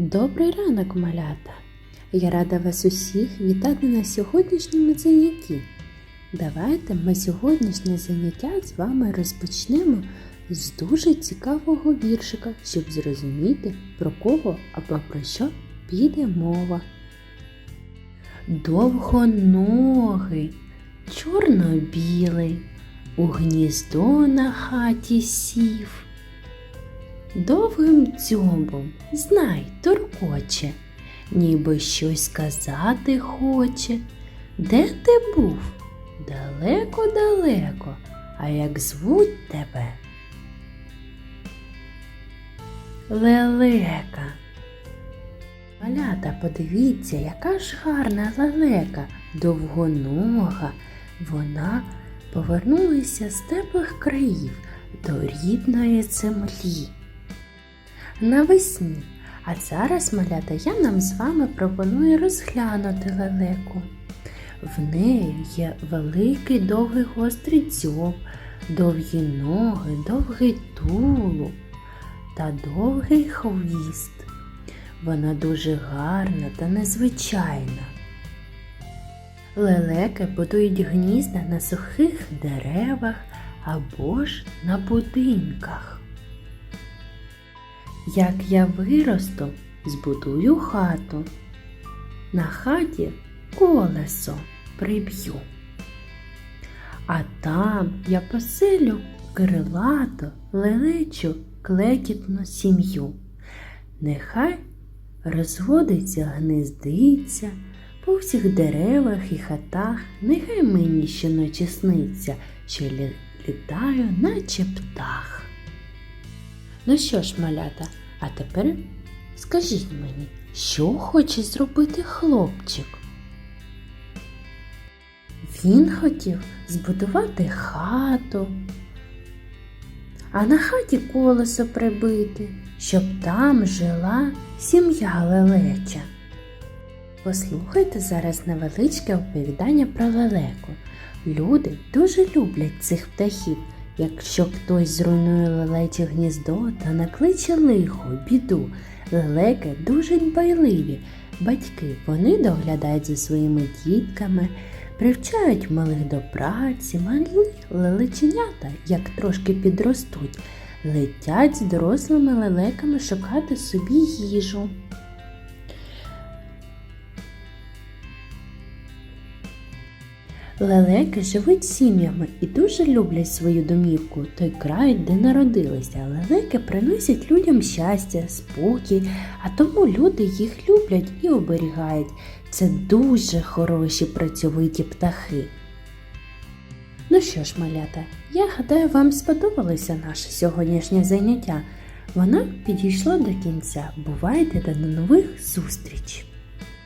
Добрий ранок, малята! Я рада вас усіх вітати на сьогоднішньому занятті. Давайте ми сьогоднішнє заняття з вами розпочнемо з дуже цікавого віршика, щоб зрозуміти, про кого або про що піде мова. Довгоногий, чорно-білий, у гніздо на хаті сів. Довгим дзьобом, знай, торкоче, ніби щось сказати хоче. Де ти був? Далеко-далеко, а як звуть тебе? Лелека. Малята, подивіться, яка ж гарна лелека, довгонога. Вона повернулася з теплих країв до рідної землі. Навесні. А зараз, малята, я нам з вами пропоную розглянути лелеку. В неї є великий довгий гострий дзьоб, довгі ноги, довгий тулуб та довгий хвіст. Вона дуже гарна та незвичайна. Лелеки будують гнізда на сухих деревах або ж на будинках. Як я виросту, збудую хату. На хаті колесо приб'ю. А там я поселю крилато, лелечу клекітну сім'ю. Нехай розводиться, гнездиться по всіх деревах і хатах, нехай мені щоночі сниться, що літаю, наче птах. Ну що ж, малята, а тепер скажіть мені, що хоче зробити хлопчик? Він хотів збудувати хату, а на хаті колесо прибити, щоб там жила сім'я лелеча. Послухайте зараз невеличке оповідання про лелеку. Люди дуже люблять цих птахів. Якщо хтось зруйнує лелече гніздо та накличе лихо, біду, лелеки дуже дбайливі. Батьки вони доглядають за своїми дітками, привчають малих до праці, малі лелеченята, як трошки підростуть, летять з дорослими лелеками шукати собі їжу. Лелеки живуть сім'ями і дуже люблять свою домівку, той край, де народилися. Лелеки приносять людям щастя, спокій, а тому люди їх люблять і оберігають. Це дуже хороші працьовиті птахи. Ну що ж, малята, я гадаю, вам сподобалося наше сьогоднішнє заняття. Воно підійшло до кінця. Бувайте та до нових зустрічей!